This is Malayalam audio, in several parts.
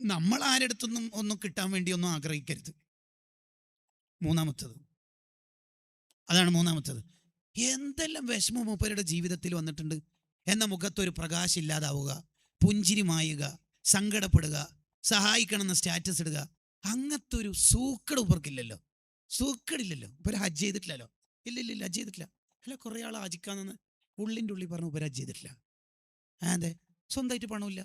നമ്മൾ ആരെടുത്തൊന്നും ഒന്നും കിട്ടാൻ വേണ്ടി ഒന്നും ആഗ്രഹിക്കരുത്. മൂന്നാമത്തത്. അതാണ് മൂന്നാമത്തത്. എന്തെല്ലാം വിഷമം മൂപ്പരുടെ ജീവിതത്തിൽ വന്നിട്ടുണ്ട്. എന്ന മുഖത്തൊരു പ്രകാശം ഇല്ലാതാവുക പുഞ്ചിരി മായുക സങ്കടപ്പെടുക സഹായിക്കണമെന്ന സ്റ്റാറ്റസ് ഇടുക അങ്ങനത്തെ ഒരു സൂക്കട് ഉപർക്കില്ലല്ലോ സൂക്കടില്ലല്ലോ ഇപ്പൊ ഹജ്ജ് ചെയ്തിട്ടില്ലല്ലോ. ഇല്ല ഇല്ല ഇല്ല ഹജ്ജ് ചെയ്തിട്ടില്ല. അല്ല കുറേ ആൾ ഹജിക്കാന്ന് ഉള്ളിന്റെ ഉള്ളിൽ പറഞ്ഞു ഇപ്പൊ ഹജ്ജ് ചെയ്തിട്ടില്ല. അതെ സ്വന്തമായിട്ട് പണമില്ല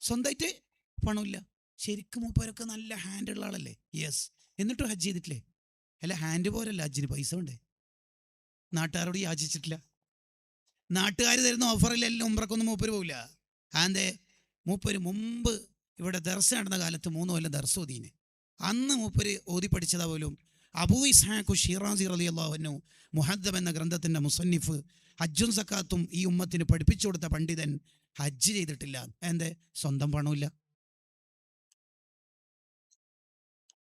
സ്വന്തമായിട്ട് പണമില്ല. ശരിക്കും മൂപ്പരൊക്കെ നല്ല ഹാൻഡ് ഉള്ള ആളല്ലേ? യെസ് എന്നിട്ടും ഹജ്ജ് ചെയ്തിട്ടില്ലേ? അല്ല ഹാൻഡ് പോരല്ല ഹജ്ജിന് പൈസ ഉണ്ടേ നാട്ടുകാരോട് യാചിച്ചിട്ടില്ല. നാട്ടുകാർ തരുന്ന ഓഫറിലെല്ലാം ഉമ്രക്കൊന്നും മൂപ്പര് പോവില്ല. ആന്റെ മൂപ്പര് മുമ്പ് ഇവിടെ ദർശ നടന്ന കാലത്ത് മൂന്ന് കൊല്ലം ദർശ ഓതീന്. അന്ന് മൂപ്പര് ഓതി പഠിച്ചതാ പോലും അബൂ ഇസ്ഹാഖു ഷിറാസി റലി അള്ളാഹുനു മുഹദ്ദബ് എന്ന ഗ്രന്ഥത്തിന്റെ മുസന്നിഫ് ഹജ്ജും സക്കാത്തും ഈ ഉമ്മത്തിന് പഠിപ്പിച്ചു കൊടുത്ത പണ്ഡിതൻ ഹജ്ജ് ചെയ്തിട്ടില്ല. എന്തേ സ്വന്തം പണമില്ല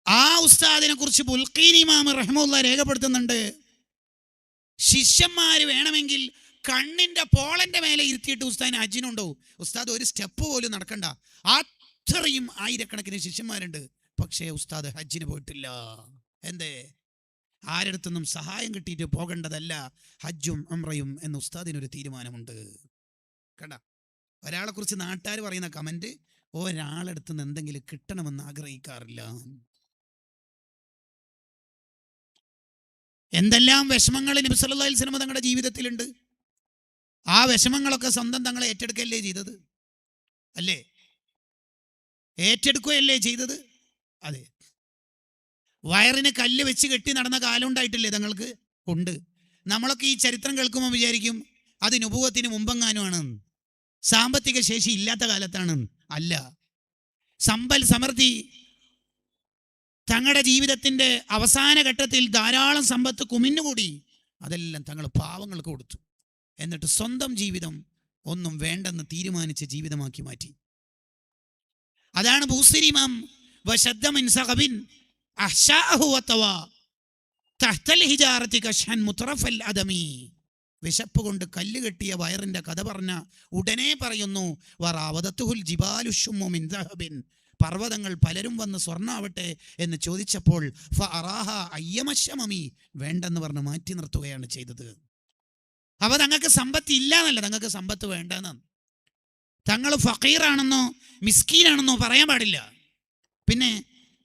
ആ ഉസ്താദിനെ കുറിച്ച് ബുൽഖീൻ ഇമാം റഹ്മുല്ല രേഖപ്പെടുത്തുന്നുണ്ട്. ശിഷ്യന്മാര് വേണമെങ്കിൽ കണ്ണിന്റെ പോളന്റെ മേലെ ഇരുത്തിയിട്ട് ഉസ്താദിന് അജിനുണ്ടോ? ഉസ്താദ് ഒരു സ്റ്റെപ്പ് പോലും നടക്കണ്ട. അത്രയും ആയിരക്കണക്കിന് ശിഷ്യന്മാരുണ്ട്. പക്ഷേ ഉസ്താദ് ഹജ്ജിന് പോയിട്ടില്ല. എന്തേ? ആരടുത്തൊന്നും സഹായം കിട്ടിയിട്ട് പോകേണ്ടതല്ല ഹജ്ജും അമ്രയും എന്ന ഉസ്താദിനൊരു തീരുമാനമുണ്ട്. കണ്ട? ഒരാളെ കുറിച്ച് നാട്ടുകാർ പറയുന്ന കമന്റ് ഒരാളെടുത്തുനിന്ന് എന്തെങ്കിലും കിട്ടണമെന്ന് ആഗ്രഹിക്കാറില്ല. എന്തെല്ലാം വിഷമങ്ങൾ നബി സിനിമ തങ്ങളുടെ ജീവിതത്തിലുണ്ട്? ആ വിഷമങ്ങളൊക്കെ സ്വന്തം തങ്ങളെ ഏറ്റെടുക്കുകയല്ലേ ചെയ്തത്? അല്ലേ? ഏറ്റെടുക്കുകയല്ലേ ചെയ്തത്? അതെ. വയറിന് കല്ല് വെച്ച് കെട്ടി നടന്ന കാലം ഉണ്ടായിട്ടില്ലേ തങ്ങൾക്ക്? ഉണ്ട്. നമ്മളൊക്കെ ഈ ചരിത്രം കേൾക്കുമ്പോൾ വിചാരിക്കും അത് നുപൂവത്തിന് മുമ്പെങ്ങാനുമാണ്? സാമ്പത്തിക ശേഷി ഇല്ലാത്ത കാലത്താണ്. അല്ല. സമ്പൽ സമൃദ്ധി തങ്ങളുടെ ജീവിതത്തിന്റെ അവസാന ഘട്ടത്തിൽ ധാരാളം സമ്പത്ത് കുമിഞ്ഞുകൂടി അതെല്ലാം തങ്ങൾ പാവങ്ങൾക്ക് കൊടുത്തു. എന്നിട്ട് സ്വന്തം ജീവിതം ഒന്നും വേണ്ടെന്ന് തീരുമാനിച്ച ജീവിതമാക്കി മാറ്റി. അതാണ് ഭൂസിരിമം വിശപ്പ് കൊണ്ട് കല്ല് കെട്ടിയ വയറിന്റെ കഥ പറഞ്ഞ ഉടനെ പറയുന്നു പർവതങ്ങൾ പലരും വന്ന് സ്വർണാവട്ടെ എന്ന് ചോദിച്ചപ്പോൾ ഫഅറാഹ അയ്യമശമമി വേണ്ടെന്ന് പറഞ്ഞ് മാറ്റി നിർത്തുകയാണ് ചെയ്തത്. അപ്പൊ തങ്ങൾക്ക് സമ്പത്ത് ഇല്ല എന്നല്ല തങ്ങൾക്ക് സമ്പത്ത് വേണ്ടെന്നാണ് തങ്ങൾ ഫക്കീറാണെന്നോ മിസ്കീനാണെന്നോ പറയാൻ പാടില്ല. പിന്നെ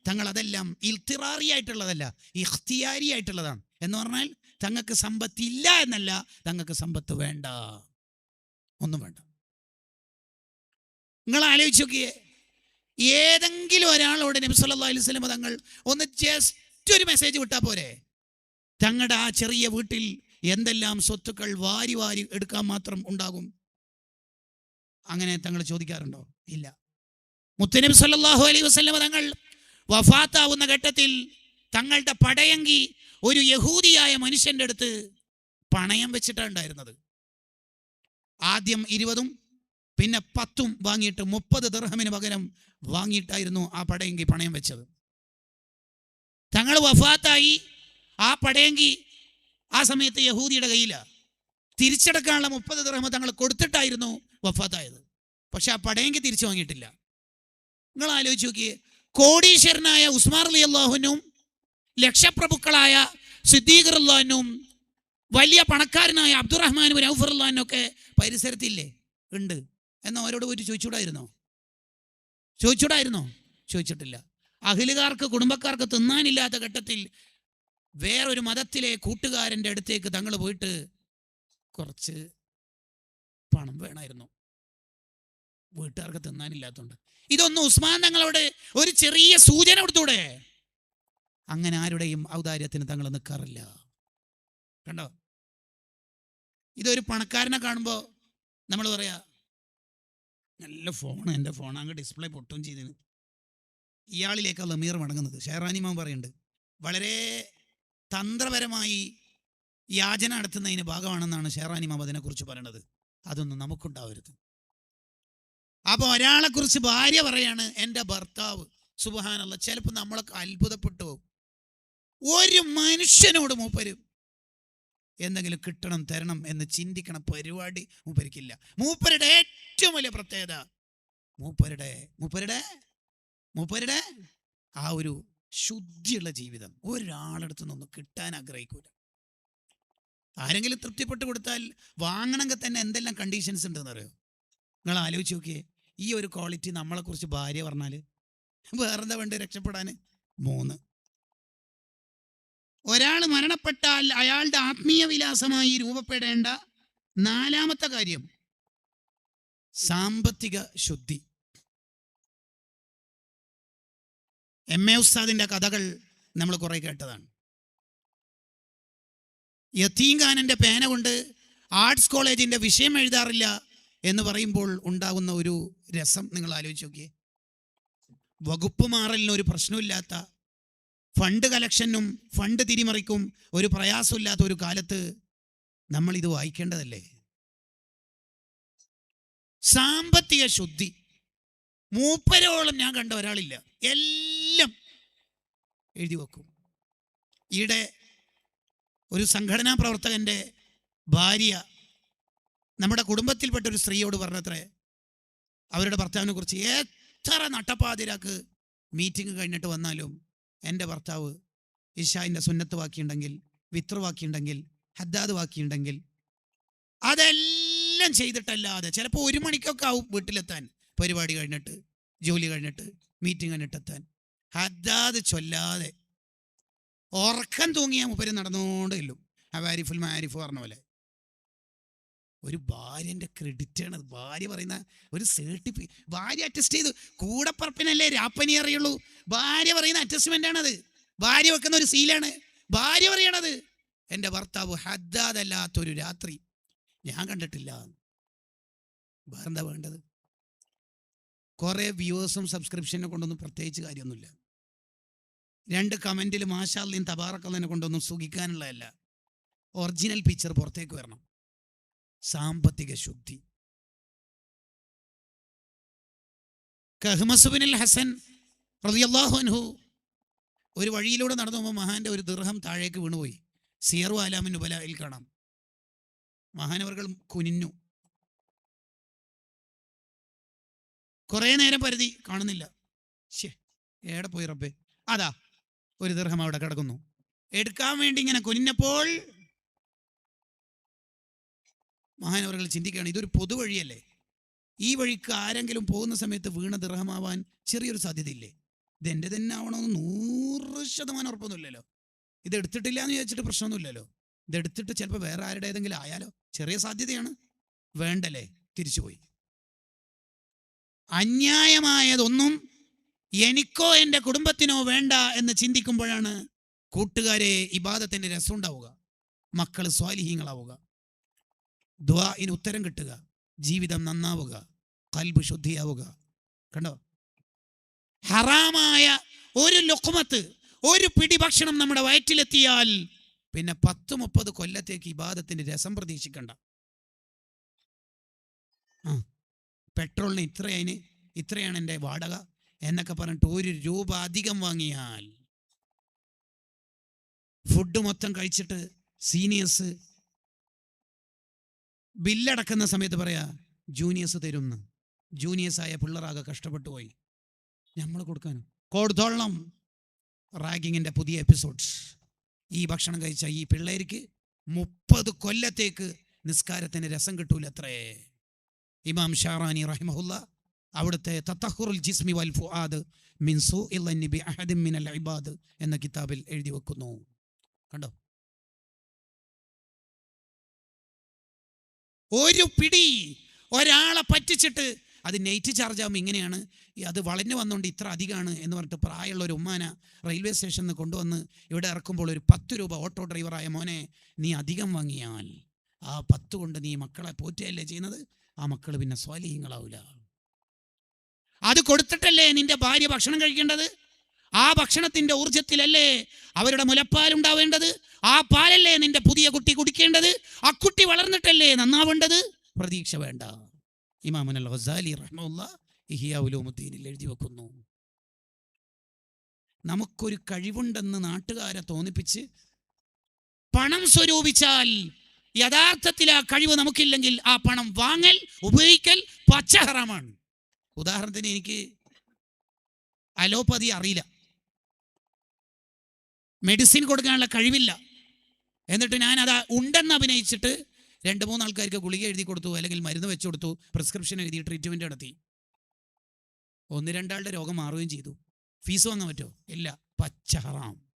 തങ്ങൾ അതെല്ലാം ഇൽത്തിറാറി ആയിട്ടുള്ളതല്ല ഇഖ്തിയാരി ആയിട്ടുള്ളതാണ് എന്ന് പറഞ്ഞാൽ തങ്ങൾക്ക് സമ്പത്ത് ഇല്ല എന്നല്ല തങ്ങൾക്ക് സമ്പത്ത് വേണ്ട. ഒന്നും വേണ്ട. നിങ്ങൾ ആലോചിച്ച് നോക്കിയേ ഏതെങ്കിലും ഒരാളോട് നബി വസല്ലം തങ്ങൾ ഒന്ന് ജസ്റ്റ് ഒരു മെസ്സേജ് വിട്ടാൽ പോരെ. തങ്ങളുടെ ആ ചെറിയ വീട്ടിൽ എന്തെല്ലാം സ്വത്തുക്കൾ വാരി വാരി എടുക്കാൻ മാത്രം ഉണ്ടാകും? അങ്ങനെ തങ്ങൾ ചോദിക്കാറുണ്ടോ? ഇല്ല. മുത്തനബി സല്ലല്ലാഹു അലൈഹി വസ്ലമ തങ്ങൾ വഫാത്താവുന്ന ഘട്ടത്തിൽ തങ്ങളുടെ പടയങ്കി ഒരു യഹൂദിയായ മനുഷ്യന്റെ അടുത്ത് പണയം വെച്ചിട്ടാണ് ഉണ്ടായിരുന്നത്. ആദ്യം ഇരുപതും പിന്നെ പത്തും വാങ്ങിയിട്ട് മുപ്പത് ദർഹമിന് പകരം വാങ്ങിയിട്ടായിരുന്നു ആ പടയങ്കി പണയം വെച്ചത്. തങ്ങൾ വഫാത്തായി. ആ പടയങ്കി ആ സമയത്ത് യഹൂദിയുടെ കയ്യിലാണ് തിരിച്ചടക്കാനുള്ള മുപ്പത് ദർഹമ തങ്ങൾ കൊടുത്തിട്ടായിരുന്നു വഫാത്തായത്. പക്ഷെ ആ പടയങ്കി തിരിച്ചു വാങ്ങിയിട്ടില്ല. നിങ്ങൾ ആലോചിച്ച് നോക്കിയേ. കോടീശ്വരനായ ഉസ്മാർ അലി അള്ളാഹുനും ലക്ഷപ്രഭുക്കളായ സിദ്ദീഖർ അള്ളഹാനും വലിയ പണക്കാരനായ അബ്ദുറഹ്മാനും നൗഫർ അള്ളഹാനും ഒക്കെ പരിസരത്തില്ലേ? ഉണ്ട്. എന്നാൽ അവരോട് പോയിട്ട് ചോദിച്ചൂടായിരുന്നോ ചോദിച്ചൂടായിരുന്നോ ചോദിച്ചിട്ടില്ല. അഖിലുകാർക്ക് കുടുംബക്കാർക്ക് തിന്നാനില്ലാത്ത ഘട്ടത്തിൽ വേറൊരു മതത്തിലെ കൂട്ടുകാരന്റെ അടുത്തേക്ക് തങ്ങൾ പോയിട്ട് കുറച്ച് പണം വേണമായിരുന്നു. വീട്ടുകാർക്ക് തിന്നാനില്ലാത്തതുകൊണ്ട് ഇതൊന്നും ഉസ്മാൻ തങ്ങളോട് ഒരു ചെറിയ സൂചന കൊടുത്തൂടെ? അങ്ങനെ ആരുടെയും ഔദാര്യത്തിന് തങ്ങൾ നിൽക്കാറില്ല കണ്ടോ? ഇതൊരു പണക്കാരനെ കാണുമ്പോൾ നമ്മൾ പറയാ നല്ല ഫോണ് എന്റെ ഫോൺ അങ്ങ് ഡിസ്പ്ലേ പൊട്ടും ചെയ്തിന്. ഇയാളിലേക്ക് ലമീർ മടങ്ങുന്നത്. ഷെഹറാനിമാൻ പറയുന്നുണ്ട് വളരെ തന്ത്രപരമായി യാചന നടത്തുന്നതിന് ഭാഗമാണെന്നാണ് ഷെഹറാനിമാം അതിനെക്കുറിച്ച് പറയുന്നത് അതൊന്നും നമുക്കുണ്ടാവരുത്. അപ്പോൾ ഒരാളെ കുറിച്ച് ഭാര്യ പറയാണ് എന്റെ ഭർത്താവ് സുബഹാനുള്ള ചിലപ്പോൾ നമ്മളൊക്കെ അത്ഭുതപ്പെട്ടു പോകും. ഒരു മനുഷ്യനോട് മൂപ്പര് എന്തെങ്കിലും കിട്ടണം തരണം എന്ന് ചിന്തിക്കണ പരിപാടി മൂപ്പരിക്കില്ല. മൂപ്പരുടെ ഏറ്റവും വലിയ പ്രത്യേകത മൂപ്പരുടെ മൂപ്പരുടെ മൂപ്പരുടെ ആ ഒരു ശുദ്ധിയുള്ള ജീവിതം. ഒരാളടുത്തു നിന്നൊന്നും കിട്ടാൻ ആഗ്രഹിക്കൂല. ആരെങ്കിലും തൃപ്തിപ്പെട്ട് കൊടുത്താൽ വാങ്ങണമെങ്കിൽ തന്നെ എന്തെല്ലാം കണ്ടീഷൻസ് ഉണ്ടെന്ന് അറിയോ? നിങ്ങൾ ആലോചിച്ച് നോക്കിയേ ഈ ഒരു ക്വാളിറ്റി നമ്മളെക്കുറിച്ച് ഭാര്യ പറഞ്ഞാൽ വേറെന്താ വേണ്ട രക്ഷപ്പെടാൻ? മൂന്ന്. ഒരാൾ മരണപ്പെട്ടാൽ അയാളുടെ ആത്മീയ വിലാസമായി രൂപപ്പെടേണ്ട നാലാമത്തെ കാര്യം. സാമ്പത്തിക ശുദ്ധി. എം എ ഉസ്താദിന്റെ കഥകൾ നമ്മൾ കുറെ കേട്ടതാണ്. യത്തീംഖാനന്റെ പേന കൊണ്ട് ആർട്സ് കോളേജിന്റെ വിഷയം എഴുതാറില്ല എന്ന് പറയുമ്പോൾ ഉണ്ടാകുന്ന ഒരു രസം നിങ്ങൾ ആലോചിച്ച് നോക്കിയേ. വകുപ്പ് മാറലിന് ഒരു പ്രശ്നമില്ലാത്ത ഫണ്ട് കലക്ഷനും ഫണ്ട് തിരിമറിക്കും ഒരു പ്രയാസമില്ലാത്ത ഒരു കാലത്ത് നമ്മൾ ഇത് വായിക്കേണ്ടതല്ലേ? സാമ്പത്തിക ശുദ്ധി. മൂപ്പരോളം ഞാൻ കണ്ട ഒരാളില്ല. എല്ലാം എഴുതി വെക്കും. ഈയിടെ ഒരു സംഘടനാ പ്രവർത്തകന്റെ ഭാര്യ നമ്മുടെ കുടുംബത്തിൽപ്പെട്ട ഒരു സ്ത്രീയോട് പറഞ്ഞത്രേ അവരുടെ ഭർത്താവിനെ കുറിച്ച് എത്ര നട്ടപ്പാതിരാക്ക് മീറ്റിംഗ് കഴിഞ്ഞിട്ട് വന്നാലും എന്റെ ഭർത്താവ് ഇഷായിന്റെ സുന്നത്ത് വാക്കിയുണ്ടെങ്കിൽ വിത്ര വാക്കിയുണ്ടെങ്കിൽ ഹദ്ദാദ് വാക്കിയുണ്ടെങ്കിൽ അതെല്ലാം ചെയ്തിട്ടല്ലാതെ ചിലപ്പോൾ ഒരു മണിക്കൊക്കെ ആവും വീട്ടിലെത്താൻ. പരിപാടി കഴിഞ്ഞിട്ട് ജോലി കഴിഞ്ഞിട്ട് മീറ്റിംഗ് കഴിഞ്ഞിട്ട് എത്താൻ. ഹദ്ദാദ് ചൊല്ലാതെ ഉറക്കം തൂങ്ങിയ മുപ്പര് നടന്നുകൊണ്ടേ ഇല്ലും അവാരിഫുൽ മാരിഫ് പറഞ്ഞ പോലെ. ഒരു ക്രെഡിറ്റ് ആണ്. ഭാര്യ പറയുന്ന ഒരു സർട്ടിഫി ഭാര്യ അറ്റസ്റ്റ് ചെയ്തു. കൂടപ്പറപ്പിനല്ലേ രാപ്പനി അറിയുള്ളൂ. ഭാര്യ പറയുന്ന അറ്റസ്റ്റ്മെന്റ് ആണത്. ഭാര്യ വെക്കുന്ന ഒരു സീലാണ് ഭാര്യ പറയണത് എന്റെ ഭർത്താവ് ഹദ്ദാതല്ലാത്തൊരു രാത്രി ഞാൻ കണ്ടിട്ടില്ല. വേറെന്താ വേണ്ടത്? കുറെ വ്യൂവേഴ്സും സബ്സ്ക്രിപ്ഷനെ കൊണ്ടൊന്നും പ്രത്യേകിച്ച് കാര്യമൊന്നുമില്ല. രണ്ട് കമന്റിൽ മാഷാലിൻ തബാറക്കലിനെ കൊണ്ടൊന്നും സുഖിക്കാനുള്ളതല്ല. ഒറിജിനൽ പിക്ചർ പുറത്തേക്ക് വരണം. സാമ്പത്തിക ശുദ്ധി. കഹ്മസുബിനിൽ ഹസൻ റളിയല്ലാഹു അൻഹു ഒരു വഴിയിലൂടെ നടന്നു പോകുമ്പോൾ മഹാന്റെ ഒരു ദീർഘം താഴേക്ക് വീണുപോയി. സിയറു ആലാമിൻ ഉബലയിൽ കാണാം. മഹാനവർകൾ കുനിഞ്ഞു. കുറേ നേരം പരിധി കാണുന്നില്ല. ഏടെ പോയി റബ്ബേ? അതാ ഒരു ദീർഘം അവിടെ കിടക്കുന്നു. എടുക്കാൻ വേണ്ടി ഇങ്ങനെ കുനിഞ്ഞപ്പോൾ മഹാനവറുകൾ ചിന്തിക്കുകയാണ് ഇതൊരു പൊതുവഴിയല്ലേ? ഈ വഴിക്ക് ആരെങ്കിലും പോകുന്ന സമയത്ത് വീണ ദൃഹമാവാൻ ചെറിയൊരു സാധ്യതയില്ലേ? ഇത് എന്റെ തന്നെ ആവണമെന്ന് നൂറ് ശതമാനം ഉറപ്പൊന്നുമില്ലല്ലോ. ഇത് എടുത്തിട്ടില്ല എന്ന് ചോദിച്ചിട്ട് പ്രശ്നമൊന്നുമില്ലല്ലോ. ഇത് എടുത്തിട്ട് ചിലപ്പോൾ വേറെ ആരുടെ ഏതെങ്കിലും ആയാലോ? ചെറിയ സാധ്യതയാണ്. വേണ്ടല്ലേ? തിരിച്ചുപോയി. അന്യായമായതൊന്നും എനിക്കോ എന്റെ കുടുംബത്തിനോ വേണ്ട എന്ന് ചിന്തിക്കുമ്പോഴാണ് കൂട്ടുകാരെ ഇബാദത്തിന്റെ രസം ഉണ്ടാവുക മക്കൾ സ്വാലിഹീങ്ങളാവുക. ദ്വാഇന് ഉത്തരം കിട്ടുക. ജീവിതം നന്നാവുക. കൽബ് ശുദ്ധിയാവുക. കണ്ടോ? ഹറാമായ ഒരു ലുക്മത്ത് ഒരു പിടി ഭക്ഷണം നമ്മുടെ വയറ്റിലെത്തിയാൽ പിന്നെ പത്ത് മുപ്പത് കൊല്ലത്തേക്ക് ഇബാദത്തിന്റെ രസം പ്രതീക്ഷിക്കണ്ട. പെട്രോളിന് ഇത്രയതിന് ഇത്രയാണ് എന്റെ വാടക എന്നൊക്കെ പറഞ്ഞിട്ട് ഒരു രൂപ അധികം വാങ്ങിയാൽ ഫുഡ് മൊത്തം കഴിച്ചിട്ട് സീനിയേഴ്സ് ബില്ലടക്കുന്ന സമയത്ത് പറയാ ജൂനിയേഴ്സ് തരുന്ന്. ജൂനിയേഴ്സായ പിള്ളേരാകെ കഷ്ടപ്പെട്ടു പോയി നമ്മൾ കൊടുക്കാനും. കൊടുത്തോളം റാഗിങ്ങിന്റെ പുതിയ എപ്പിസോഡ്സ്. ഈ ഭക്ഷണം കഴിച്ച ഈ പിള്ളേർക്ക് മുപ്പത് കൊല്ലത്തേക്ക് നിസ്കാരത്തിന് രസം കിട്ടൂല അത്രേ ഇമാം ഷാറാനി റഹിമഹുല്ല അവിടുത്തെ തത്തഹുറുൽ ജിസ്മി വൽ ഫുആദ് മിൻ സൂഇൽ അന്നി ബി അഹദിൻ മിനൽ ഇബാദ് എന്ന കിതാബിൽ എഴുതി വെക്കുന്നു. കണ്ടോ? ഒരു പിടി ഒരാളെ പറ്റിച്ചിട്ട് അത് നെയ്റ്റ് ചാർജ് ആകുമ്പോൾ ഇങ്ങനെയാണ്. അത് വളഞ്ഞു വന്നുകൊണ്ട് ഇത്ര അധികമാണ് എന്ന് പറഞ്ഞിട്ട് പ്രായമുള്ള ഒരു ഉമ്മാന റെയിൽവേ സ്റ്റേഷനിൽ നിന്ന് കൊണ്ടുവന്ന് ഇവിടെ ഇറക്കുമ്പോൾ ഒരു പത്ത് രൂപ ഓട്ടോ ഡ്രൈവറായ മോനെ നീ അധികം വാങ്ങിയാൽ ആ പത്ത് കൊണ്ട് നീ മക്കളെ പോറ്റുകയല്ലേ ചെയ്യുന്നത്? ആ മക്കൾ പിന്നെ സ്വാലീഹ്യങ്ങളാവില്ല അത് കൊടുത്തിട്ടല്ലേ നിന്റെ ഭാര്യ ഭക്ഷണം കഴിക്കേണ്ടത്? ആ ഭക്ഷണത്തിന്റെ ഊർജത്തിലല്ലേ അവരുടെ മുലപ്പാലുണ്ടാവേണ്ടത്? ആ പാലല്ലേ നിന്റെ പുതിയ കുട്ടി കുടിക്കേണ്ടത്? ആ കുട്ടി വളർന്നിട്ടല്ലേ നന്നാവേണ്ടത്? പ്രതീക്ഷ വേണ്ട. ഇമാമുൻ അൽ ഖസാലി റഹ്മുല്ല എഴുതി വെക്കുന്നു. നമുക്കൊരു കഴിവുണ്ടെന്ന് നാട്ടുകാരെ തോന്നിപ്പിച്ച് പണം സ്വരൂപിച്ചാൽ യഥാർത്ഥത്തിൽ ആ കഴിവ് നമുക്കില്ലെങ്കിൽ ആ പണം വാങ്ങൽ ഉപയോഗിക്കൽ പച്ചഹറമാണ്. ഉദാഹരണത്തിന് എനിക്ക് അലോപ്പതി അറിയില്ല. മെഡിസിൻ കൊടുക്കാനുള്ള കഴിവില്ല. എന്നിട്ട് ഞാൻ അത് ഉണ്ടെന്ന് അഭിനയിച്ചിട്ട് രണ്ട് മൂന്ന് ആൾക്കാർക്ക് ഗുളിക എഴുതി കൊടുത്തു അല്ലെങ്കിൽ മരുന്ന് വെച്ചു കൊടുത്തു പ്രിസ്ക്രിപ്ഷൻ എഴുതി ട്രീറ്റ്മെന്റ് നടത്തി. ഒന്ന് രണ്ടാളുടെ രോഗം മാറുകയും ചെയ്തു. ഫീസ് വന്നാൽ പറ്റുമോ ഇല്ല. പച്ച ഹറാം.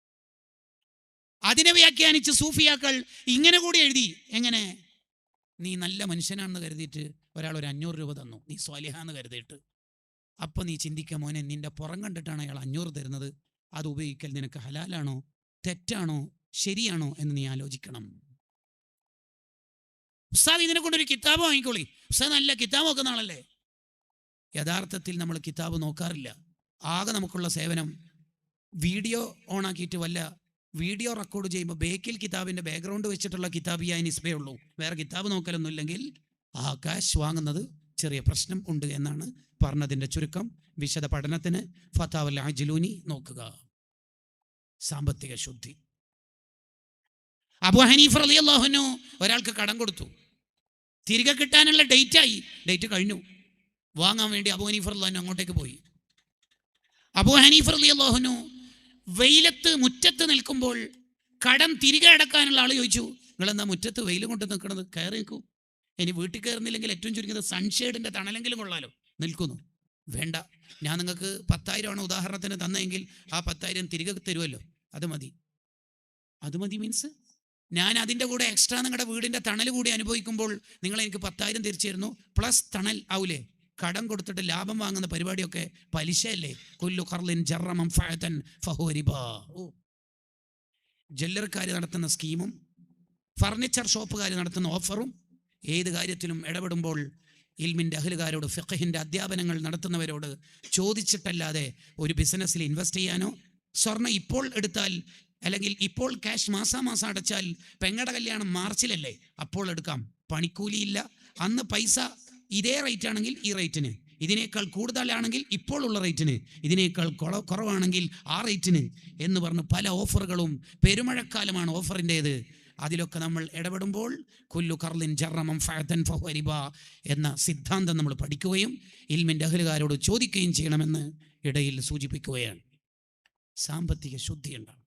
അതിനെ വ്യാഖ്യാനിച്ച് സൂഫിയാക്കൾ ഇങ്ങനെ കൂടി എഴുതി. എങ്ങനെ? നീ നല്ല മനുഷ്യനാണെന്ന് കരുതിയിട്ട് ഒരാൾ ഒരു അഞ്ഞൂറ് രൂപ തന്നു. നീ സ്വാലിഹ സ്വാലിഹാന്ന് കരുതിയിട്ട്. അപ്പം നീ ചിന്തിക്കുക മോനെ നിന്റെ പുറം കണ്ടിട്ടാണ് അയാൾ അഞ്ഞൂറ് തരുന്നത്. അത് ഉപയോഗിക്കൽ നിനക്ക് ഹലാലാണോ? തെറ്റാണോ? ശരിയാണോ എന്ന് നീ ആലോചിക്കണം. ഉസ്താദ് ഇതിനെ കൊണ്ടൊരു കിതാബ് വാങ്ങിക്കോളി. ഉസ്താദ് നല്ല കിതാബ് നോക്കുന്ന ആളല്ലേ? യഥാർത്ഥത്തിൽ നമ്മൾ കിതാബ് നോക്കാറില്ല. ആകെ നമുക്കുള്ള സേവനം വീഡിയോ ഓണാക്കിയിട്ട് വല്ല വീഡിയോ റെക്കോർഡ് ചെയ്യുമ്പോൾ ബേക്കിൽ കിതാബിന്റെ ബാക്ക്ഗ്രൗണ്ട് വെച്ചിട്ടുള്ള കിതാബ് ഞാൻ നിസ്ബേ ഉള്ളൂ. വേറെ കിതാബ് നോക്കലൊന്നുമില്ലെങ്കിൽ ആ കാശ് വാങ്ങുന്നത് ചെറിയ പ്രശ്നം ഉണ്ട് എന്നാണ് പറഞ്ഞതിന്റെ ചുരുക്കം. വിശദ പഠനത്തിന് ഫത്താവൽ അജിലൂനി നോക്കുക. സാമ്പത്തിക ശുദ്ധി. അബു ഹനീഫ് അലി അള്ളാഹുനു ഒരാൾക്ക് കടം കൊടുത്തു. തിരികെ കിട്ടാനുള്ള ഡേറ്റ് ആയി. ഡേറ്റ് കഴിഞ്ഞു. വാങ്ങാൻ വേണ്ടി അബു ഹനീഫ് അള്ളാഹുനു അങ്ങോട്ടേക്ക് പോയി. അബു ഹനീഫ് അലി അള്ളാഹുനു വെയിലത്ത് മുറ്റത്ത് നിൽക്കുമ്പോൾ കടം തിരികെ അടക്കാനുള്ള ആൾ ചോദിച്ചു നിങ്ങളെന്താ മുറ്റത്ത് വെയിൽ കൊണ്ട് നിൽക്കണത്? കയറി നിൽക്കൂ. ഇനി വീട്ടിൽ കയറുന്നില്ലെങ്കിൽ ഏറ്റവും ചുരുങ്ങിയത് സൺഷെയ്ഡിന്റെ തണലെങ്കിലും കൊള്ളാലോ. നിൽക്കുന്നു. വേണ്ട. ഞാൻ നിങ്ങൾക്ക് പത്തായിരമാണ് ഉദാഹരണത്തിന് തന്നെങ്കിൽ ആ പത്തായിരം തിരികെ തരുമല്ലോ അത് മതി. അത് മതി മീൻസ് ഞാൻ അതിന്റെ കൂടെ എക്സ്ട്രാ നിങ്ങളുടെ വീടിന്റെ തണൽ കൂടി അനുഭവിക്കുമ്പോൾ നിങ്ങൾ എനിക്ക് പത്തായിരം തിരിച്ചു തരുന്നു പ്ലസ് തണൽ ആവൂലേ? കടം കൊടുത്തിട്ട് ലാഭം വാങ്ങുന്ന പരിപാടിയൊക്കെ പലിശയല്ലേ? കൊല്ലു കർലിൻ ജറമം ഫഅതൻ ഫഹോരിബ ജ്വല്ലറിക്കാർ നടത്തുന്ന സ്കീമും ഫർണിച്ചർ ഷോപ്പുകാർ നടത്തുന്ന ഓഫറും ഏത് കാര്യത്തിലും ഇടപെടുമ്പോൾ ഇൽമിന്റെ അഹലുകാരോട് ഫിഖഹിന്റെ അധ്യാപനങ്ങൾ നടത്തുന്നവരോട് ചോദിച്ചിട്ടല്ലാതെ ഒരു ബിസിനസ്സിൽ ഇൻവെസ്റ്റ് ചെയ്യാനോ സ്വർണം ഇപ്പോൾ എടുത്താൽ അല്ലെങ്കിൽ ഇപ്പോൾ ക്യാഷ് മാസാമാസം അടച്ചാൽ പെങ്ങടെ കല്യാണം മാർച്ചിലല്ലേ? അപ്പോൾ എടുക്കാം. പണിക്കൂലിയില്ല. അന്ന് പൈസ ഇതേ റേറ്റ് ആണെങ്കിൽ ഈ റേറ്റിന് ഇതിനേക്കാൾ കൂടുതലാണെങ്കിൽ ഇപ്പോൾ ഉള്ള റേറ്റിന് ഇതിനേക്കാൾ കുറ- കുറവാണെങ്കിൽ ആ റേറ്റിന് എന്ന് പറഞ്ഞ് പല ഓഫറുകളും പെരുമഴക്കാലമാണ് ഓഫറിന്റേത് അതിലൊക്കെ നമ്മൾ ഇടപെടുമ്പോൾ കുല്ലു കർലിൻ ജറമം ഫാത്തൻ ഫഹരിബ എന്ന സിദ്ധാന്തം നമ്മൾ പഠിക്കുകയും ഇൽമിന്റെ അഹലുകാരോട് ചോദിക്കുകയും ചെയ്യണമെന്ന് ഇടയിൽ സൂചിപ്പിക്കുകയാണ്. സാമ്പത്തിക ശുദ്ധി ഉണ്ടാവും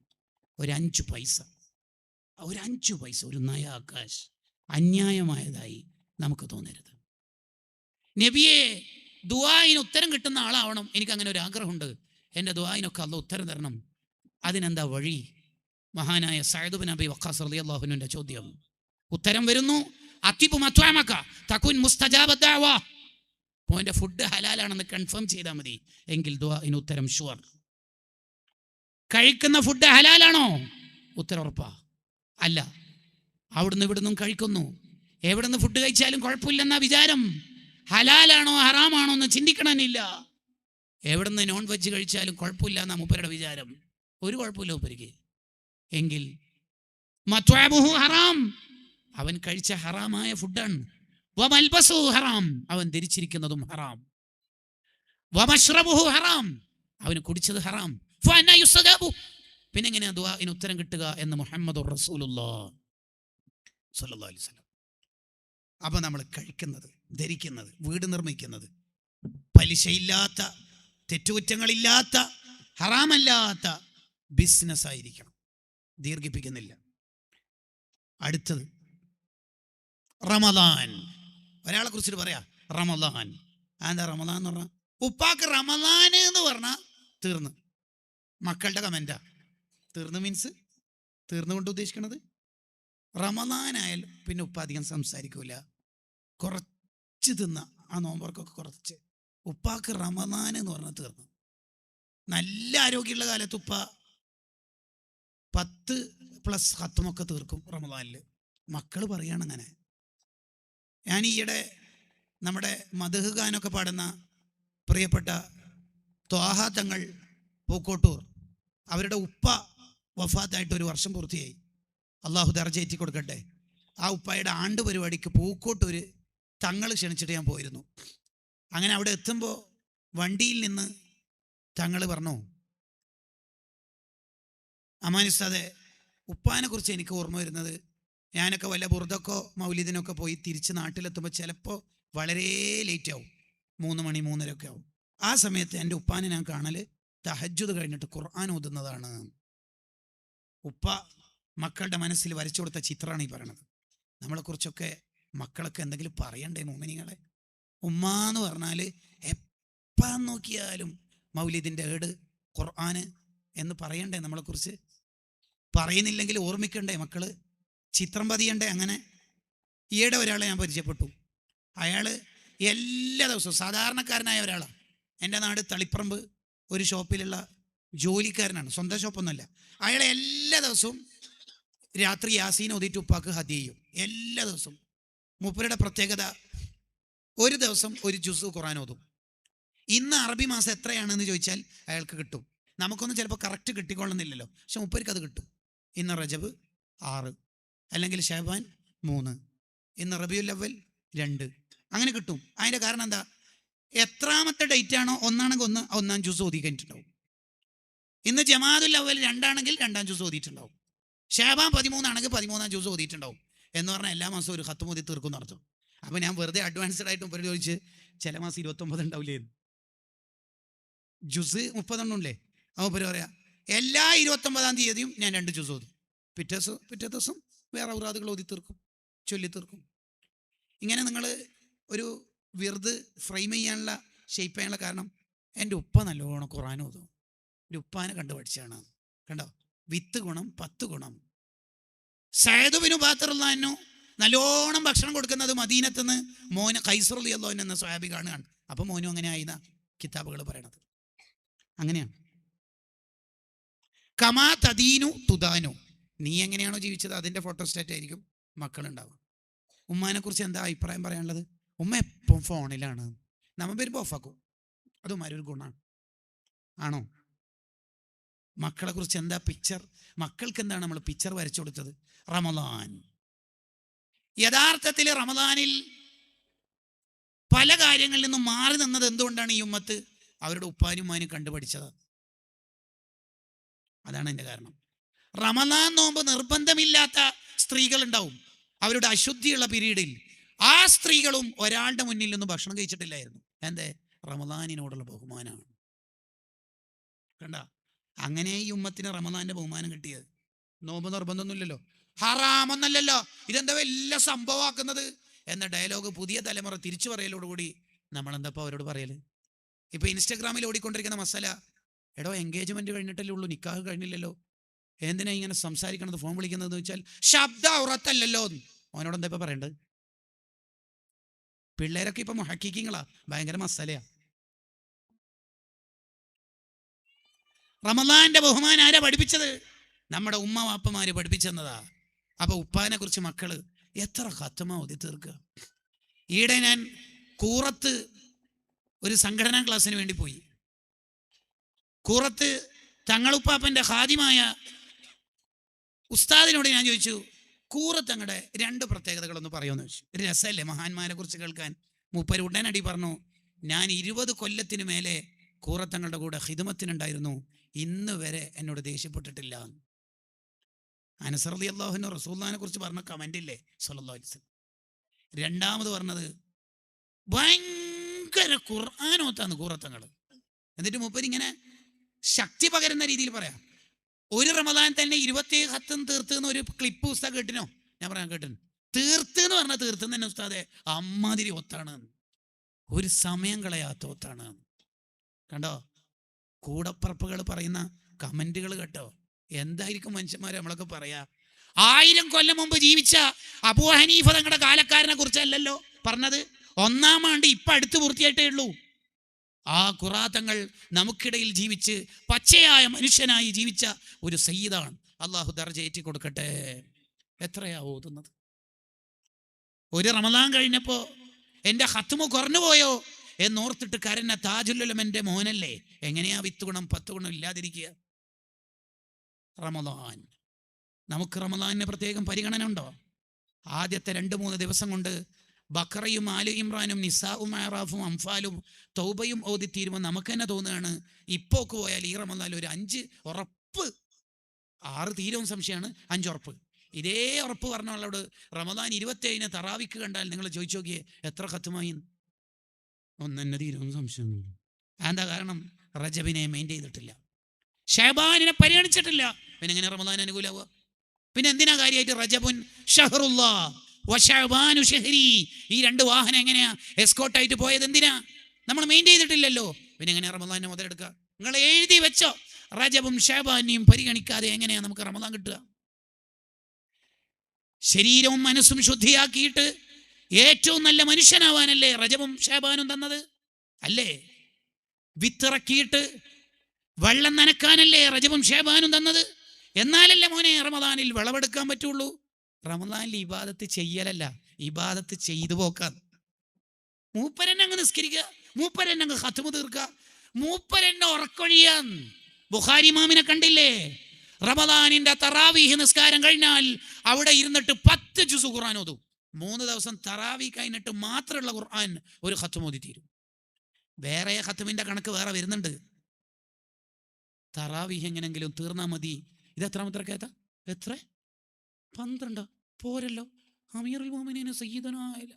ഒരു അഞ്ച് പൈസ. ഒരു അഞ്ച് പൈസ ഒരു നയാകാശ് അന്യായമായതായി നമുക്ക് തോന്നരുത്. നബിയെ ദുആയിന് ഉത്തരം കിട്ടുന്ന ആളാവണം. എനിക്ക് അങ്ങനെ ഒരു ആഗ്രഹമുണ്ട്. എന്റെ ദുആയിനൊക്കെ അല്ല ഉത്തരം തരണം. അതിനെന്താ വഴി? മഹാനായ സയദുബിൻ അബി വഖാസ് അള്ളാഹുനുവിന്റെ ചോദ്യം. ഉത്തരം വരുന്നു അത്തിബു മത്വാമക തകുൻ മുസ്തജാബ ദഅവ മോന്റെ ഫുഡ് ഹലാലാണെന്ന് കൺഫേം ചെയ്താൽ മതി. എങ്കിൽ ദുആഇന് ഉത്തരം ഷുവർ കഴിക്കുന്ന ഫുഡ് ഹലാലാണോ? ഉത്തരം ഉറപ്പാ. അല്ല. അവിടുന്ന് ഇവിടുന്നും കഴിക്കുന്നു. എവിടുന്ന് ഫുഡ് കഴിച്ചാലും കുഴപ്പമില്ലെന്ന വിചാരം. ഹലാലാണോ ഹറാമാണോ എന്ന് ചിന്തിക്കണമെന്നില്ല എവിടുന്ന് നോൺ വെജ് കഴിച്ചാലും കുഴപ്പമില്ല എന്നാ മുപ്പരുടെ വിചാരം. ഒരു കുഴപ്പമില്ല ഉപ്പരിക്ക് എങ്കിൽ ഹറാം. അവൻ കഴിച്ച ഹറാമായ ഫുഡാണ് ഹറാം. അവൻ ധരിച്ചിരിക്കുന്നതും ഹറാം. ഹറാം. അവന് കുടിച്ചത് ഹറാം. പിന്നെ എങ്ങനെയാ ദുആഇന് ഉത്തരം കിട്ടുക എന്ന് മുഹമ്മദ് അലൈഹി വസല്ലം. നമ്മൾ കഴിക്കുന്നത് ധരിക്കുന്നത് വീട് നിർമ്മിക്കുന്നത് പലിശയില്ലാത്ത തെറ്റുകുറ്റങ്ങളില്ലാത്ത ഹറാമല്ലാത്ത ബിസിനസ് ആയിരിക്കണം. ദീർഘിപ്പിക്കുന്നില്ല. അടുത്തത് റമദാൻ. ഒരാളെ കുറിച്ചിട്ട് പറയാ റമദാൻ. എന്താ റമദാൻ എന്ന് പറഞ്ഞാൽ ഉപ്പാക്ക് റമദാൻ എന്ന് പറഞ്ഞാൽ തീർന്ന്. മക്കളുടെ കമന്റാ തീർന്നു മീൻസ് തീർന്നുകൊണ്ട് ഉദ്ദേശിക്കുന്നത് റമദാനായാലും പിന്നെ ഉപ്പ അധികം സംസാരിക്കൂല. കുറച്ച് തിന്ന. ആ നോമ്പർക്കൊക്കെ കുറച്ച്. ഉപ്പാക്ക് റമദാൻ എന്ന് പറഞ്ഞാൽ തീർന്നു. നല്ല ആരോഗ്യമുള്ള കാലത്ത് ഉപ്പ പത്ത് പ്ലസ് ഹത്തുമൊക്കെ തീർക്കും റമദാനിൽ മക്കൾ പറയാണ് അങ്ങനെ. ഞാൻ ഈയിടെ നമ്മുടെ മധുഹ് ഗാനൊക്കെ പാടുന്ന പ്രിയപ്പെട്ട ത്വാഹ തങ്ങൾ പൂക്കോട്ടൂർ. അവരുടെ ഉപ്പ വഫാത്തായിട്ട് ഒരു വർഷം പൂർത്തിയായി. അള്ളാഹു ദർജയറ്റി കൊടുക്കട്ടെ. ആ ഉപ്പായുടെ ആണ്ട് പരിപാടിക്ക് പൂക്കോട്ടൂർ തങ്ങൾ ക്ഷണിച്ചിട്ട് ഞാൻ പോയിരുന്നു. അങ്ങനെ അവിടെ എത്തുമ്പോൾ വണ്ടിയിൽ നിന്ന് തങ്ങൾ പറഞ്ഞു അമാനുസ്താദെ ഉപ്പാനെ കുറിച്ച് എനിക്ക് ഓർമ്മ വരുന്നത്. ഞാനൊക്കെ വല്ല ബുർദക്കോ മൗലിദിനൊക്കെ പോയി തിരിച്ച് നാട്ടിലെത്തുമ്പോൾ ചിലപ്പോൾ വളരെ ലേറ്റ് ആവും മൂന്ന് മണി മൂന്നരൊക്കെ ആവും. ആ സമയത്ത് എന്റെ ഉപ്പാനെ ഞാൻ കാണൽ തഹജ്ജുദ് കഴിഞ്ഞിട്ട് ഖുർആൻ ഓതുന്നതാണ്. ഉപ്പ മക്കളുടെ മനസ്സിൽ വരച്ചു കൊടുത്ത ചിത്രമാണ് ഈ പറയണത്. നമ്മളെക്കുറിച്ചൊക്കെ മക്കളൊക്കെ എന്തെങ്കിലും പറയണ്ടേ മോമിനികളെ ഉമ്മ എന്ന് പറഞ്ഞാൽ എപ്പം നോക്കിയാലും മൗലിദിന്റെ ഏട് ഖുർആൻ എന്ന് പറയണ്ടേ നമ്മളെക്കുറിച്ച് പറയുന്നില്ലെങ്കിൽ ഓർമ്മിക്കണ്ടേ മക്കൾ? ചിത്രം പതിയണ്ടേ അങ്ങനെ? ഈയിടെ ഒരാളെ ഞാൻ പരിചയപ്പെട്ടു. അയാൾ എല്ലാ ദിവസവും സാധാരണക്കാരനായ ഒരാളാണ് എന്റെ നാട് തളിപ്പറമ്പ് ഒരു ഷോപ്പിലുള്ള ജോലിക്കാരനാണ്. സ്വന്തം ഷോപ്പൊന്നുമല്ല. അയാൾ എല്ലാ ദിവസവും രാത്രി യാസീൻ ഒതിറ്റ് ഉപ്പാക്ക് ഹതി ചെയ്യും. എല്ലാ ദിവസവും. മുപ്പരുടെ പ്രത്യേകത ഒരു ദിവസം ഒരു ജുസ് ഖുറാൻ ഓതും. ഇന്ന് അറബി മാസം എത്രയാണെന്ന് ചോദിച്ചാൽ അയാൾക്ക് കിട്ടും. നമുക്കൊന്നും ചിലപ്പോൾ കറക്റ്റ് കിട്ടിക്കൊള്ളുന്നില്ലല്ലോ. പക്ഷെ മുപ്പർക്ക് അത് കിട്ടും. ഇന്ന് റജബ് ആറ്. അല്ലെങ്കിൽ ഷഹബാൻ മൂന്ന്. ഇന്ന് റബിയുൽ അവൽ രണ്ട്. അങ്ങനെ കിട്ടും. അതിന്റെ കാരണം എന്താ? എത്രാമത്തെ ഡേറ്റ് ആണോ ഒന്നാണെങ്കിൽ ഒന്ന് ഒന്നാം ജ്യൂസ് ഓതി കഴിഞ്ഞിട്ടുണ്ടാവും ഇന്ന് ജമാദുൽ അവൽ രണ്ടാണെങ്കിൽ രണ്ടാം ജ്യൂസ് ഓതിയിട്ടുണ്ടാവും. ഷാബാൻ പതിമൂന്നാണെങ്കിൽ പതിമൂന്നാം ജ്യൂസ് ഓതിയിട്ടുണ്ടാവും. എന്ന് പറഞ്ഞാൽ എല്ലാ മാസവും ഒരു ഹത്ത് മോദി തീർക്കും നടത്തും അപ്പോൾ ഞാൻ വെറുതെ അഡ്വാൻസ്ഡ് ആയിട്ട് ഉപരി ചോദിച്ച് ചില മാസം ഇരുപത്തൊമ്പത് ഉണ്ടാവില്ലേ ജ്യൂസ് മുപ്പതെണ്ണമില്ലേ അപ്പോൾ ഉപരി പറയാം എല്ലാ ഇരുപത്തൊമ്പതാം തീയതിയും ഞാൻ രണ്ട് ജ്യൂസ് ഓതും. പിറ്റേ ദിവസം പിറ്റേ ദിവസം വേറെ ഔറാദുകൾ ഓതി തീർക്കും ചൊല്ലി തീർക്കും ഇങ്ങനെ നിങ്ങൾ ഒരു വെറുതെ ഫ്രെയിം ചെയ്യാനുള്ള ഷേപ്പ് ചെയ്യാനുള്ള കാരണം എന്റെ ഉപ്പ നല്ലോണം ഖുറാൻ ഓതും. എന്റെ ഉപ്പാനെ കണ്ടു പഠിച്ചാണ് കണ്ടോ? വിത്ത് ഗുണം പത്ത് ഗുണം. സൈദുബിനു ബാത്തറുല്ലാനു നല്ലോണം ഭക്ഷണം കൊടുക്കുന്നത് മദീനത്ത് നിന്ന് മോന് കൈസറുൽ അള്ളോൻ എന്ന സ്വാബി കാണുകയാണ് അപ്പൊ മോനും അങ്ങനെ ആയിന്ന കിതാബുകൾ പറയണത്. അങ്ങനെയാണ്. കമാ തദീനു തുദാനു. നീ എങ്ങനെയാണോ ജീവിച്ചത്? അതിന്റെ ഫോട്ടോസ്റ്റാറ്റ് ആയിരിക്കും മക്കളുണ്ടാവുക. ഉമ്മാനെ കുറിച്ച് എന്താ അഭിപ്രായം പറയാനുള്ളത്? ഉമ്മ എപ്പം ഫോണിലാണ്? നമ്മ വരുമ്പോൾ ഓഫാക്കും. അത് ഒരു ഗുണമാണ് ആണോ? മക്കളെ കുറിച്ച് എന്താ പിക്ചർ മക്കൾക്ക് എന്താണ് നമ്മൾ പിക്ചർ വരച്ചു കൊടുത്തത്? റമദാൻ. യഥാർത്ഥത്തിൽ റമദാനിൽ പല കാര്യങ്ങളിൽ നിന്നും മാറി നിന്നത് എന്തുകൊണ്ടാണ് ഈ ഉമ്മത്ത്? അവരുടെ ഉപ്പാനുമാനും കണ്ടുപഠിച്ചത് അതാണ് എന്റെ കാരണം. റമദാൻ നോമ്പ് നിർബന്ധമില്ലാത്ത സ്ത്രീകൾ ഉണ്ടാവും അവരുടെ അശുദ്ധിയുള്ള പീരീഡിൽ ആ സ്ത്രീകളും ഒരാളുടെ മുന്നിൽ നിന്നും ഭക്ഷണം കഴിച്ചിട്ടില്ലായിരുന്നു. എന്തേ? റമദാനിനോടുള്ള ബഹുമാനമാണ് കണ്ട? അങ്ങനെ ഈ ഉമ്മത്തിന് റമദാന്റെ ബഹുമാനം കിട്ടിയത്. നോമ്പ് നിർബന്ധമൊന്നുമില്ലല്ലോ. ഹറാമെന്നല്ലല്ലോ. ഇതെന്താ വലിയ സംഭവമാക്കുന്നത്? എന്ന ഡയലോഗ് പുതിയ തലമുറ തിരിച്ചു പറയലോടുകൂടി നമ്മൾ എന്താ അവരോട് പറയൽ? ഇപ്പൊ ഇൻസ്റ്റാഗ്രാമിൽ ഓടിക്കൊണ്ടിരിക്കുന്ന മസാല എടോ എൻഗേജ്മെന്റ് കഴിഞ്ഞിട്ടല്ലേ ഉള്ളൂ നിക്കാഹ് കഴിഞ്ഞില്ലല്ലോ. എന്തിനാ ഇങ്ങനെ സംസാരിക്കണത് ഫോൺ വിളിക്കുന്നത് എന്ന് വെച്ചാൽ ശബ്ദ ഉറത്തല്ലല്ലോ അവനോട് എന്താ ഇപ്പൊ പറയണ്ടത്? പിള്ളേരൊക്കെ ഇപ്പൊ മുഹക്കിക്കിങ്ങളാ. ഭയങ്കര മസാലയാ. റമദാന്റെ ബഹുമാൻ ആരാ പഠിപ്പിച്ചത്? നമ്മുടെ ഉമ്മ വാപ്പമാര് പഠിപ്പിച്ചെന്നതാ. അപ്പൊ ഉപ്പാനെ കുറിച്ച് മക്കൾ എത്ര കത്തുമാ ഒതി തീർക്കുക? ഈടെ ഞാൻ കൂറത്ത് ഒരു സംഘടനാ ക്ലാസ്സിന് വേണ്ടി പോയി. കൂറത്ത് തങ്ങളുപ്പാപ്പന്റെ ഹാദിമായ ഉസ്താദിനോട് ഞാൻ ചോദിച്ചു കൂറത്ത് തങ്ങളുടെ രണ്ട് പ്രത്യേകതകളൊന്ന് പറയുമെന്ന് വെച്ചു. രസമല്ലേ മഹാന്മാരെ കുറിച്ച് കേൾക്കാൻ? മുപ്പര് ഉടനടി പറഞ്ഞു ഞാൻ ഇരുപത് കൊല്ലത്തിന് മേലെ കൂറത്തങ്ങളുടെ കൂടെ ഹിതമത്തിനുണ്ടായിരുന്നു ഇന്ന് വരെ എന്നോട് ദേഷ്യപ്പെട്ടിട്ടില്ല. അനസറലി അള്ളാഹുവിന് റസൂല്ലാനെ കുറിച്ച് പറഞ്ഞ കമന്റ് ഇല്ലേ? അലൈഹി വസല്ലം. രണ്ടാമത് പറഞ്ഞത് ഭയങ്കര ഖുർആാനോത്താണ് കൂറത്തങ്ങൾ എന്നിട്ട് മുപ്പരിങ്ങനെ ശക്തി പകരുന്ന രീതിയിൽ പറയാം. ഒരു റമദാൻ തന്നെ ഇരുപത്തി ഹത്തും തീർത്ത് എന്ന് ഒരു ക്ലിപ്പ് ഉസ്താ കേട്ടിനോ? ഞാൻ പറയാൻ കേട്ടിന്. തീർത്ത് എന്ന് പറഞ്ഞാൽ തീർത്ത് തന്നെ ഉസ്താദെ. അമ്മാതിരി ഒത്താണ്. ഒരു സമയം കളയാത്ത ഒത്താണ്. കണ്ടോ? കൂടപ്പറപ്പുകൾ പറയുന്ന കമന്റുകൾ കേട്ടോ. എന്തായിരിക്കും മനുഷ്യന്മാർ നമ്മളൊക്കെ പറയാ? ആയിരം കൊല്ലം മുമ്പ് ജീവിച്ച അബൂ ഹനീഫ തങ്ങളുടെ കാലക്കാരനെ കുറിച്ചല്ലല്ലോ പറഞ്ഞത്? ഒന്നാം ആണ്ട് ഇപ്പൊ അടുത്ത് പൂർത്തിയായിട്ടേ ഉള്ളൂ. ആ ഖുറാത്തങ്ങൾ നമുക്കിടയിൽ ജീവിച്ച് പച്ചയായ മനുഷ്യനായി ജീവിച്ച ഒരു സയ്യിദാണ്. അള്ളാഹു ദർജയേറ്റി കൊടുക്കട്ടെ. എത്രയാ ഓതുന്നത്? ഒരു റമദാൻ കഴിഞ്ഞപ്പോ എന്റെ ഹത്തുമ കുറഞ്ഞു പോയോ? എന്നോർത്തിട്ട് കരഞ്ഞ താജുല്ലുലം എന്റെ മോനല്ലേ? എങ്ങനെയാ വിത്ത് ഗുണം പത്ത് ഗുണം ഇല്ലാതിരിക്കുക? റമദാൻ. നമുക്ക് റമദാനിന് പ്രത്യേകം പരിഗണന ഉണ്ടോ ആദ്യത്തെ രണ്ട് മൂന്ന് ദിവസം കൊണ്ട് ബക്കറയും ആലു ഇമ്രാനും നിസാവും ആറാഫും അംഫാലും തൗബയും ഓതിത്തീരുമ്പോൾ നമുക്ക് തന്നെ തോന്നുകയാണ്? ഇപ്പോക്ക് പോയാൽ ഈ റമദാൻ ഒരു അഞ്ച് ഉറപ്പ് ആറ് തീരവും സംശയമാണ്. അഞ്ച് ഉറപ്പ്. ഇതേ ഉറപ്പ് പറഞ്ഞ ആളോട് റമദാൻ ഇരുപത്തേഴിന് തറാവിക്ക് കണ്ടാൽ നിങ്ങൾ ചോദിച്ചു നോക്കിയേ എത്ര കത്തുമായി ഒന്നെന്നെ തീരവും സംശയം എന്താ കാരണം? റജബിനെ മെയിൻ ചെയ്തിട്ടില്ല. ഷെബാനിനെ പരിഗണിച്ചിട്ടില്ല. പിന്നെ എങ്ങനെ റമദാൻ അനുകൂലാവുക? പിന്നെ എന്തിനാ കാര്യമായിട്ട് റജബുൻ ഷഹറുല്ലാ? ഈ രണ്ട് വാഹനം എങ്ങനെയാ? എസ്കോട്ടായിട്ട് പോയത് എന്തിനാ? നമ്മൾ മെയിൻ ചെയ്തിട്ടില്ലല്ലോ. പിന്നെ എങ്ങനെ റമദാനെ മുതലെടുക്കുക നിങ്ങൾ എഴുതി വെച്ചോ. റജബും ഷാബാനിയും പരിഗണിക്കാതെ എങ്ങനെയാ നമുക്ക് റമദാൻ കിട്ടുക? ശരീരവും മനസ്സും ശുദ്ധിയാക്കിയിട്ട് ഏറ്റവും നല്ല മനുഷ്യനാവാനല്ലേ റജബും ഷഹബാനും തന്നത്? അല്ലേ? വിത്തിറക്കിയിട്ട് വെള്ളം നനക്കാനല്ലേ റജബും ഷേബാനും തന്നത്? എന്നാലല്ലേ മോനെ റമദാനിൽ വിളവെടുക്കാൻ പറ്റുള്ളൂ? റമദാനിൽ ഇബാദത്ത് ചെയ്യലല്ല ഇബാദത്ത് ചെയ്തു പോക്കാൻ മൂപ്പരെന്നെ അങ്ങ് നിസ്കരിക്കുക മൂപ്പരെന്നെ അങ്ങ് ഹത്തുമ തീർക്കുക. മൂപ്പരെന്നെ ഉറക്കൊഴിയാൻ. ബുഹാരി മാമിനെ കണ്ടില്ലേ? റമദാനിന്റെ തറാവീഹ് നിസ്കാരം കഴിഞ്ഞാൽ അവിടെ ഇരുന്നിട്ട് പത്ത് ജുസു ഖുർആൻ ഓതും. മൂന്ന് ദിവസം തറാവി കഴിഞ്ഞിട്ട് മാത്രമുള്ള ഖുർആൻ ഒരു ഹത്തുമോതി തീരും. വേറെ ഹത്തുമിന്റെ കണക്ക് വേറെ വരുന്നുണ്ട്. തറാവീഹ് എങ്ങനെങ്കിലും തീർന്നാൽ മതി. ഇത് എത്രാമത്തെ കേത്ത എത്ര? പന്ത്രണ്ട്? പോരല്ലോ. അമീറുൽ മോമിനെ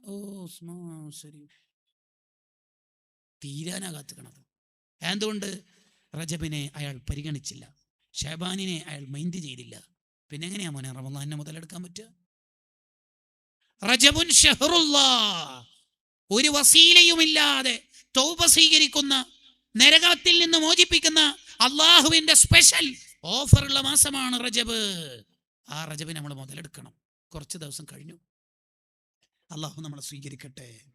ഓ ശരി തീരാനാകാത്ത കാത്തുക്കണത് എന്തുകൊണ്ട്? റജബിനെ അയാൾ പരിഗണിച്ചില്ല. ഷെബാനിനെ അയാൾ മൈൻഡ് ചെയ്തില്ല. പിന്നെ എങ്ങനെയാ മോനെ റമദാനെ മുതലെടുക്കാൻ പറ്റുക? റജബുൻ ഷെഹറുല്ലാ. ഒരു വസീലയുമില്ലാതെ തൗബ സ്വീകരിക്കുന്ന നരകത്തിൽ നിന്ന് മോചിപ്പിക്കുന്ന അള്ളാഹുവിന്റെ സ്പെഷ്യൽ ഓഫറുള്ള മാസമാണ് റജബ്. ആ റജബിനെ നമ്മൾ മുതലെടുക്കണം. കുറച്ച് ദിവസം കഴിഞ്ഞു. അള്ളാഹു നമ്മളെ സ്വീകരിക്കട്ടെ.